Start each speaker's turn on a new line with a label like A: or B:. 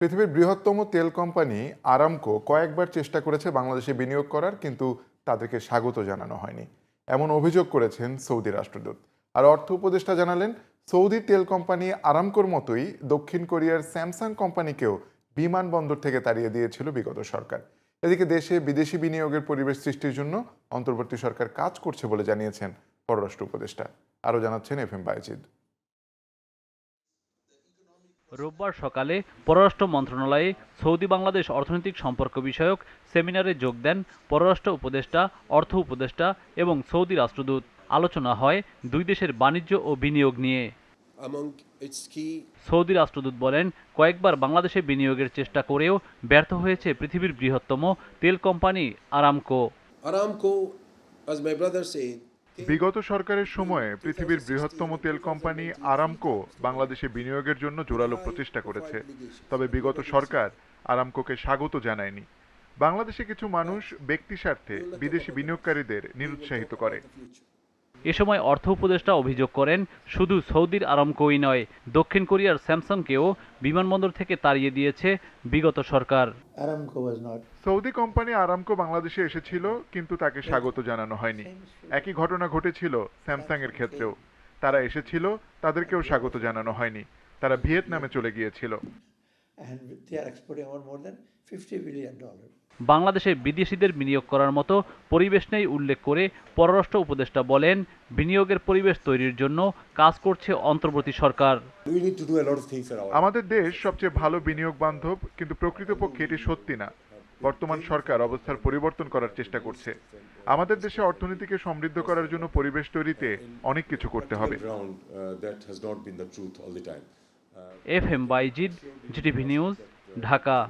A: পৃথিবীর বৃহত্তম তেল কোম্পানি আরামকো কয়েকবার চেষ্টা করেছে বাংলাদেশে বিনিয়োগ করার, কিন্তু তাদেরকে স্বাগত জানানো হয়নি। এমন অভিযোগ করেছেন সৌদি রাষ্ট্রদূত। আর অর্থ উপদেষ্টা জানালেন, সৌদি তেল কোম্পানি আরামকোর মতোই দক্ষিণ কোরিয়ার স্যামসাং কোম্পানিকেও বিমানবন্দর থেকে তাড়িয়ে দিয়েছিল বিগত সরকার। এদিকে দেশে বিদেশি বিনিয়োগের পরিবেশ সৃষ্টির জন্য অন্তর্বর্তী সরকার কাজ করছে বলে জানিয়েছেন পররাষ্ট্র উপদেষ্টা। আরও জানাচ্ছেন এফ এম বায়জিদ।
B: রোববার সকালে পররাষ্ট্র মন্ত্রণালয়ে সৌদি বাংলাদেশ অর্থনৈতিক সম্পর্ক বিষয়ক সেমিনারে যোগ দেন পররাষ্ট্র উপদেষ্টা অর্থ উপদেষ্টা এবং সৌদি রাষ্ট্রদূত। আলোচনা হয় দুই দেশের বাণিজ্য ও বিনিয়োগ নিয়ে। সৌদি রাষ্ট্রদূত বলেন কয়েকবার বাংলাদেশে বিনিয়োগের চেষ্টা করেও ব্যর্থ হয়েছে পৃথিবীর বৃহত্তম তেল company Aramco.
C: Aramco, as my brother said,
A: বিগত সরকারের সময়ে পৃথিবীর বৃহত্তম তেল কোম্পানি আরামকো বাংলাদেশে বিনিয়োগের জন্য জোরালো প্রচেষ্টা করেছে। তবে বিগত সরকার আরামকোকে স্বাগত জানায়নি। বাংলাদেশে কিছু মানুষ ব্যক্তি স্বার্থে বিদেশি বিনিয়োগকারীদের নিরুৎসাহিত করে।
B: এ সময় অর্থ উপদেষ্টা অভিযোগ করেন শুধু সৌদির আরামকোই নয় দক্ষিণ কোরিয়ার স্যামসাংকেও বিমানবন্দর থেকে তাড়িয়ে দিয়েছে বিগত সরকার.
A: সৌদি কোম্পানি আরামকো বাংলাদেশে এসেছিল কিন্তু তাকে স্বাগত জানানো হয়নি একই ঘটনা ঘটেছিল স্যামসাং এর ক্ষেত্রেও তারা এসেছিল তাদেরকেও স্বাগত জানানো হয়নি তারা ভিয়েতনামে চলে গিয়েছিল
D: And they are exporting over more than $50 billion.
B: বাংলাদেশে বিদেশিদের বিনিয়োগ করার মতো পরিবেশ নেই উল্লেখ করে পররাষ্ট্র উপদেষ্টা বলেন বিনিয়োগের পরিবেশ তৈরির জন্য কাজ করছে অন্তর্বর্তী সরকার।
A: আমাদের দেশ সবচেয়ে ভালো বিনিয়োগ বান্ধব কিন্তু প্রকৃতপক্ষে এটি সত্যি না। বর্তমান সরকার অবস্থার পরিবর্তন করার চেষ্টা করছে। আমাদের দেশে অর্থনীতিকে সমৃদ্ধ করার জন্য পরিবেশ তৈরিতে অনেক কিছু করতে হবে।
C: Uh.
B: F M Bayzid GTV news Dhaka.